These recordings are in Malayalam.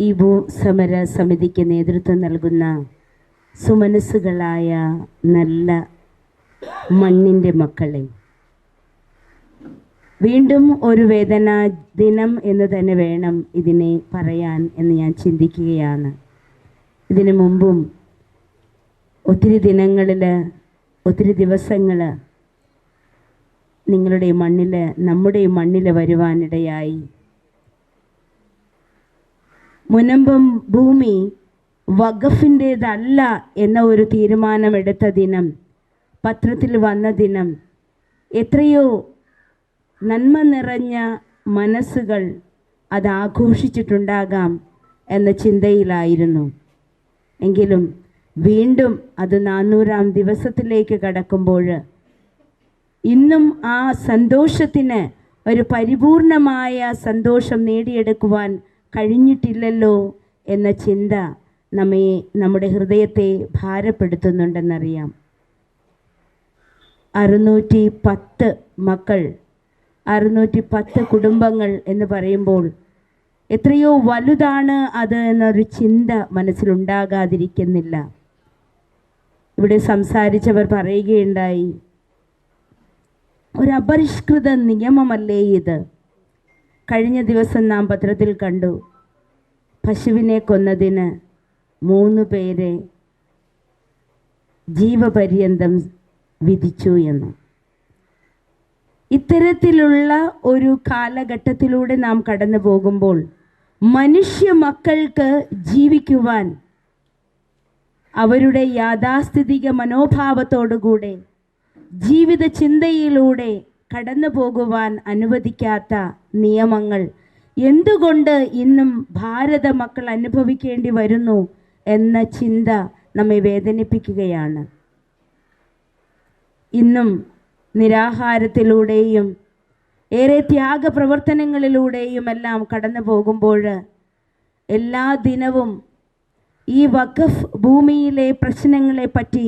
ഈ ഭൂസമര സമിതിക്ക് നേതൃത്വം നൽകുന്ന സുമനസ്സുകളായ നല്ല മണ്ണിന്റെ മക്കളെ. വീണ്ടും ഒരു വേദന ദിനം എന്ന് തന്നെ വേണം ഇതിനെ പറയാൻ എന്ന് ഞാൻ ചിന്തിക്കുകയാണ്. ഇതിനു മുമ്പും ഒത്തിരി ദിനങ്ങളിൽ ഒത്തിരി ദിവസങ്ങൾ നിങ്ങളുടെ മണ്ണിൽ നമ്മുടെ മണ്ണിൽ വരുവാനിടയായി മുനമ്പം ഭൂമി വഖഫിന്റേതല്ല എന്ന ഒരു തീരുമാനമെടുത്ത ദിനം പത്രത്തിൽ വന്ന ദിനം. എത്രയോ നന്മ നിറഞ്ഞ മനസ്സുകൾ അത് ആഘോഷിച്ചിട്ടുണ്ടാകാം എന്ന ചിന്തയിലായിരുന്നു. എങ്കിലും വീണ്ടും അത് നാനൂറാം ദിവസത്തിലേക്ക് കടക്കുമ്പോൾ ഇന്നും ആ സന്തോഷത്തിന് ഒരു പരിപൂർണമായ സന്തോഷം നേടിയെടുക്കുവാൻ കഴിഞ്ഞിട്ടില്ലല്ലോ എന്ന ചിന്ത നമ്മെ നമ്മുടെ ഹൃദയത്തെ ഭാരപ്പെടുത്തുന്നുണ്ടെന്നറിയാം. അറുന്നൂറ്റി പത്ത് മക്കൾ അറുന്നൂറ്റി പത്ത് കുടുംബങ്ങൾ എന്ന് പറയുമ്പോൾ എത്രയോ വലുതാണ് അത് എന്നൊരു ചിന്ത മനസ്സിലുണ്ടാകാതിരിക്കുന്നില്ല. ഇവിടെ സംസാരിച്ചവർ പറയുകയുണ്ടായി ഒരു അപരിഷ്കൃത നിയമമല്ലേ ഇത്? കഴിഞ്ഞ ദിവസം നാം പത്രത്തിൽ കണ്ടു. പശുവിനെ കൊന്നതിന് മൂന്ന് പേരെ ജീവപര്യന്തം വിധിച്ചു എന്ന്. ഇത്തരത്തിലുള്ള ഒരു കാലഘട്ടത്തിലൂടെ നാം കടന്നു പോകുമ്പോൾ മനുഷ്യ മക്കൾക്ക് ജീവിക്കുവാൻ അവരുടെ യാഥാസ്ഥിതിക മനോഭാവത്തോടുകൂടെ ജീവിത ചിന്തയിലൂടെ കടന്നു പോകുവാൻ അനുവദിക്കാത്ത നിയമങ്ങൾ. എന്തുകൊണ്ട് ഇന്നും ഭാരത മക്കൾ അനുഭവിക്കേണ്ടി വരുന്നു എന്ന ചിന്ത നമ്മെ വേദനിപ്പിക്കുകയാണ്. ഇന്നും നിരാഹാരത്തിലൂടെയും ഏറെ ത്യാഗ പ്രവർത്തനങ്ങളിലൂടെയും എല്ലാം കടന്നു പോകുമ്പോൾ എല്ലാ ദിനവും ഈ വഖഫ് ഭൂമിയിലെ പ്രശ്നങ്ങളെപ്പറ്റി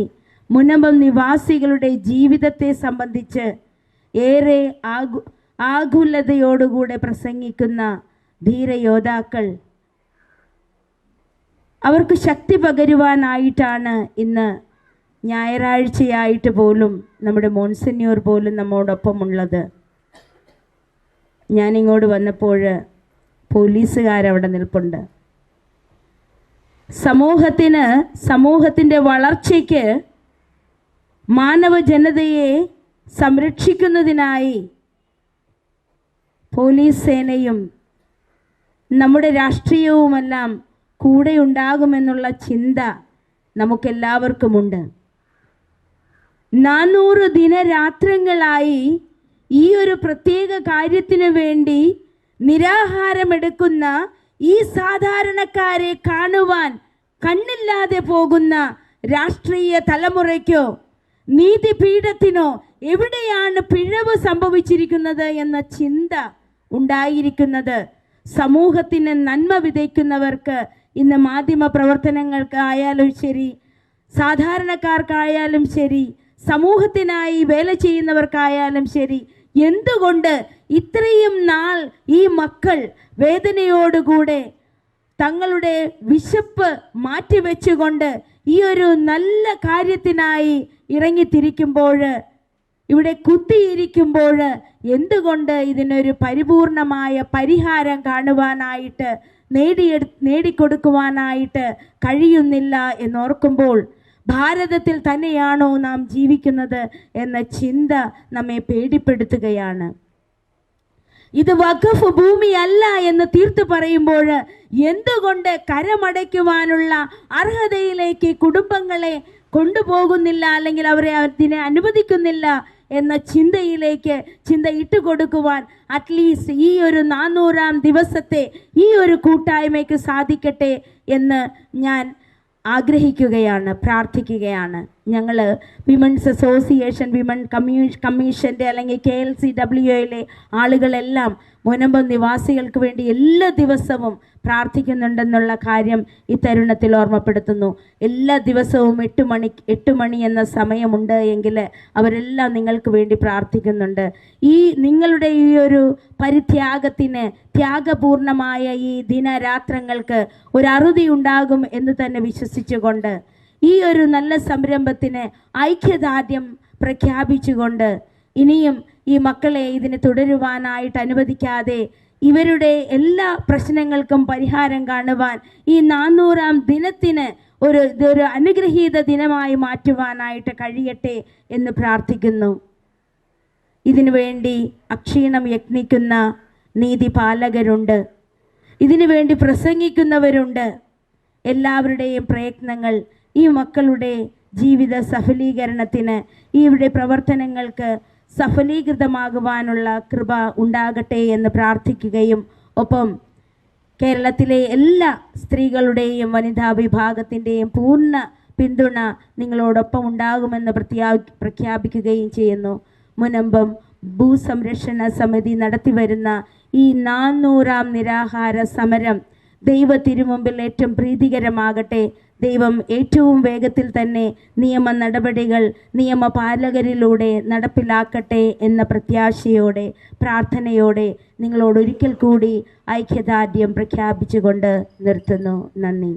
മുനമ്പം നിവാസികളുടെ ജീവിതത്തെ സംബന്ധിച്ച് ഏറെ ആകു ആകുലതയോടുകൂടെ പ്രസംഗിക്കുന്ന ധീരയോദ്ധാക്കൾ. അവർക്ക് ശക്തി പകരുവാനായിട്ടാണ് ഇന്ന് ഞായറാഴ്ചയായിട്ട് പോലും നമ്മുടെ മോൺസിന്യൂർ പോലും നമ്മോടൊപ്പമുള്ളത്. ഞാനിങ്ങോട്ട് വന്നപ്പോൾ പോലീസുകാരവിടെ നിൽപ്പുണ്ട്. സമൂഹത്തിന് സമൂഹത്തിന്റെ വളർച്ചയ്ക്ക് മാനവ ജനതയെ സംരക്ഷിക്കുന്നതിനായി പോലീസ് സേനയും നമ്മുടെ രാഷ്ട്രീയവുമെല്ലാം കൂടെ ഉണ്ടാകുമെന്നുള്ള ചിന്ത നമുക്കെല്ലാവർക്കുമുണ്ട്. നാനൂറ് ദിനരാത്രങ്ങളായി ഈ ഒരു പ്രത്യേക കാര്യത്തിന് വേണ്ടി നിരാഹാരമെടുക്കുന്ന ഈ സാധാരണക്കാരെ കാണുവാൻ കണ്ണില്ലാതെ പോകുന്ന രാഷ്ട്രീയ തലമുറയ്ക്കോ നീതിപീഠത്തിനോ എവിടെയാണ് പിഴവ് സംഭവിച്ചിരിക്കുന്നത് എന്ന ചിന്ത ഉണ്ടായിരിക്കുന്നത്. സമൂഹത്തിന് നന്മ വിതയ്ക്കുന്നവർക്ക് ഇന്ന് മാധ്യമ പ്രവർത്തനങ്ങൾക്ക് ആയാലും ശരി സാധാരണക്കാർക്കായാലും ശരി സമൂഹത്തിനായി വേല ചെയ്യുന്നവർക്കായാലും ശരി എന്തുകൊണ്ട് ഇത്രയും നാൾ ഈ മക്കൾ വേദനയോടുകൂടെ തങ്ങളുടെ വിശപ്പ് മാറ്റിവെച്ചുകൊണ്ട് ഈ ഒരു നല്ല കാര്യത്തിനായി ഇറങ്ങിത്തിരിക്കുമ്പോൾ ഇവിടെ കുത്തിയിരിക്കുമ്പോൾ എന്തുകൊണ്ട് ഇതിനൊരു പരിപൂർണമായ പരിഹാരം കാണുവാനായിട്ട് നേടിയെടു നേടിക്കൊടുക്കുവാനായിട്ട് കഴിയുന്നില്ല എന്നോർക്കുമ്പോൾ ഭാരതത്തിൽ തന്നെയാണോ നാം ജീവിക്കുന്നത് എന്ന ചിന്ത നമ്മെ പേടിപ്പെടുത്തുകയാണ്. ഇത് വഖഫ് ഭൂമിയല്ല എന്ന് തീർത്തു പറയുമ്പോൾ എന്തുകൊണ്ട് കരമടയ്ക്കുവാനുള്ള അർഹതയിലേക്ക് കുടുംബങ്ങളെ കൊണ്ടുപോകുന്നില്ല അല്ലെങ്കിൽ അവരെ അതിനെ അനുവദിക്കുന്നില്ല എന്ന ചിന്തയിലേക്ക് ചിന്ത ഇട്ടുകൊടുക്കുവാൻ അറ്റ്ലീസ്റ്റ് ഈ ഒരു നാനൂറാം ദിവസത്തെ ഈ ഒരു കൂട്ടായ്മയ്ക്ക് സാധിക്കട്ടെ എന്ന് ഞാൻ ആഗ്രഹിക്കുകയാണ് പ്രാർത്ഥിക്കുകയാണ്. ഞങ്ങൾ വിമൻസ് അസോസിയേഷൻ വിമൺ കമ്മ്യൂ കമ്മീഷന്റെ അല്ലെങ്കിൽ കെ എൽ സി ഡബ്ല്യു എയിലെ ആളുകളെല്ലാം മുനമ്പം നിവാസികൾക്ക് വേണ്ടി എല്ലാ ദിവസവും പ്രാർത്ഥിക്കുന്നുണ്ടെന്നുള്ള കാര്യം ഈ തരുണത്തിൽ ഓർമ്മപ്പെടുത്തുന്നു. എല്ലാ ദിവസവും എട്ട് മണി എട്ട് മണി എന്ന സമയമുണ്ട് എങ്കിൽ അവരെല്ലാം നിങ്ങൾക്ക് വേണ്ടി പ്രാർത്ഥിക്കുന്നുണ്ട്. ഈ നിങ്ങളുടെ ഈ ഒരു പരിത്യാഗത്തിന് ത്യാഗപൂർണമായ ഈ ദിനരാത്രങ്ങൾക്ക് ഒരു അറുതി ഉണ്ടാകും എന്ന് തന്നെ വിശ്വസിച്ചുകൊണ്ട് ഈ ഒരു നല്ല സംരംഭത്തിന് ഐക്യദാർഢ്യം പ്രഖ്യാപിച്ചുകൊണ്ട് ഇനിയും ഈ മക്കളെ ഇതിന് തുടരുവാനായിട്ട് അനുവദിക്കാതെ ഇവരുടെ എല്ലാ പ്രശ്നങ്ങൾക്കും പരിഹാരം കാണുവാൻ ഈ നാനൂറാം ദിനത്തിന് ഒരു ഇതൊരു അനുഗ്രഹീത ദിനമായി മാറ്റുവാനായിട്ട് കഴിയട്ടെ എന്ന് പ്രാർത്ഥിക്കുന്നു. ഇതിനുവേണ്ടി അക്ഷീണം യത്നിക്കുന്ന നീതിപാലകരുണ്ട്. ഇതിനുവേണ്ടി പ്രസംഗിക്കുന്നവരുണ്ട്. എല്ലാവരുടെയും പ്രയത്നങ്ങൾ ഈ മക്കളുടെ ജീവിത സഫലീകരണത്തിന് ഇവിടെ പ്രവർത്തനങ്ങൾക്ക് സഫലീകൃതമാകുവാനുള്ള കൃപ ഉണ്ടാകട്ടെ എന്ന് പ്രാർത്ഥിക്കുകയും ഒപ്പം കേരളത്തിലെ എല്ലാ സ്ത്രീകളുടെയും വനിതാ വിഭാഗത്തിന്റെയും പൂർണ പിന്തുണ നിങ്ങളോടൊപ്പം ഉണ്ടാകുമെന്ന് പ്രത്യാ പ്രഖ്യാപിക്കുകയും ചെയ്യുന്നു. മുനമ്പം ഭൂസംരക്ഷണ സമിതി നടത്തിവരുന്ന ഈ നാനൂറാം നിരാഹാര സമരം ദൈവ തിരുമുമ്പിൽ ഏറ്റവും പ്രീതികരമാകട്ടെ. ദൈവം ഏറ്റവും വേഗത്തിൽ തന്നെ നിയമ നടപടികൾ നിയമപാലകരിലൂടെ നടപ്പിലാക്കട്ടെ എന്ന പ്രത്യാശയോടെ പ്രാർത്ഥനയോടെ നിങ്ങളോട് ഒരിക്കൽ കൂടി ഐക്യദാർഢ്യം പ്രഖ്യാപിച്ചുകൊണ്ട് നിർത്തുന്നു. നന്ദി.